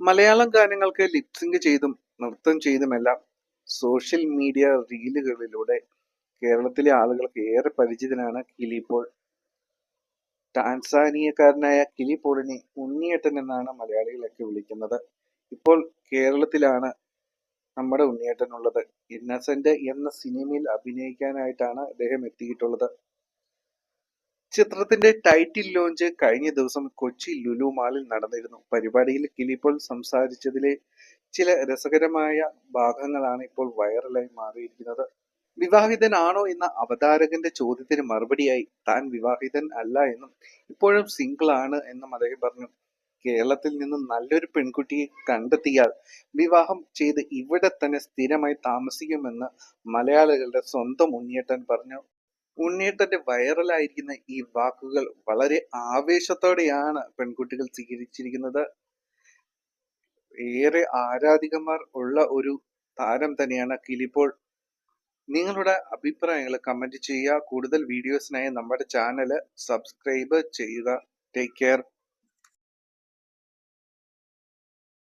മലയാളം ഗാനങ്ങൾക്ക് ലിപ്സിംഗ് ചെയ്തും നൃത്തം ചെയ്തുമെല്ലാം സോഷ്യൽ മീഡിയ റീലുകളിലൂടെ കേരളത്തിലെ ആളുകൾക്ക് ഏറെ പരിചിതനാണ് കിലി പോൾ. ടാൻസാനിയക്കാരനായ കിലി പോളിനെ ഉണ്ണിയേട്ടൻ എന്നാണ് മലയാളികളൊക്കെ വിളിക്കുന്നത്. ഇപ്പോൾ കേരളത്തിലാണ് നമ്മുടെ ഉണ്ണിയേട്ടൻ ഉള്ളത്. ഇന്നസെന്റ് എന്ന സിനിമയിൽ അഭിനയിക്കാനായിട്ടാണ് അദ്ദേഹം എത്തിയിട്ടുള്ളത്. ചിത്രത്തിന്റെ ടൈറ്റിൽ ലോഞ്ച് കഴിഞ്ഞ ദിവസം കൊച്ചി ലുലു മാളിൽ നടന്നിരുന്നു. പരിപാടിയിൽ കിലിപ്പോൾ സംസാരിച്ചതിലെ ചില രസകരമായ ഭാഗങ്ങളാണ് ഇപ്പോൾ വൈറലായി മാറിയിരിക്കുന്നത്. വിവാഹിതനാണോ എന്ന അവതാരകന്റെ ചോദ്യത്തിന് മറുപടിയായി താൻ വിവാഹിതൻ അല്ല എന്നും ഇപ്പോഴും സിംഗിൾ ആണ് എന്നും അദ്ദേഹം പറഞ്ഞു. കേരളത്തിൽ നിന്ന് നല്ലൊരു പെൺകുട്ടിയെ കണ്ടെത്തിയാൽ വിവാഹം ചെയ്ത് ഇവിടെ തന്നെ സ്ഥിരമായി താമസിക്കുമെന്ന് മലയാളികളുടെ സ്വന്തം ഉണ്ണിയേട്ടൻ പറഞ്ഞു. ഉണ്ണിയേട്ടന്റെ വൈറലായിരിക്കുന്ന ഈ വാക്കുകൾ വളരെ ആവേശത്തോടെയാണ് പെൺകുട്ടികൾ സ്വീകരിച്ചിരിക്കുന്നത്. ഏറെ ആരാധികമാർ ഉള്ള ഒരു താരം തന്നെയാണ് കിലിപ്പോൾ. നിങ്ങളുടെ അഭിപ്രായങ്ങൾ കമന്റ് ചെയ്യുക. കൂടുതൽ വീഡിയോസിനായി നമ്മുടെ ചാനൽ സബ്സ്ക്രൈബ് ചെയ്യുക. Take care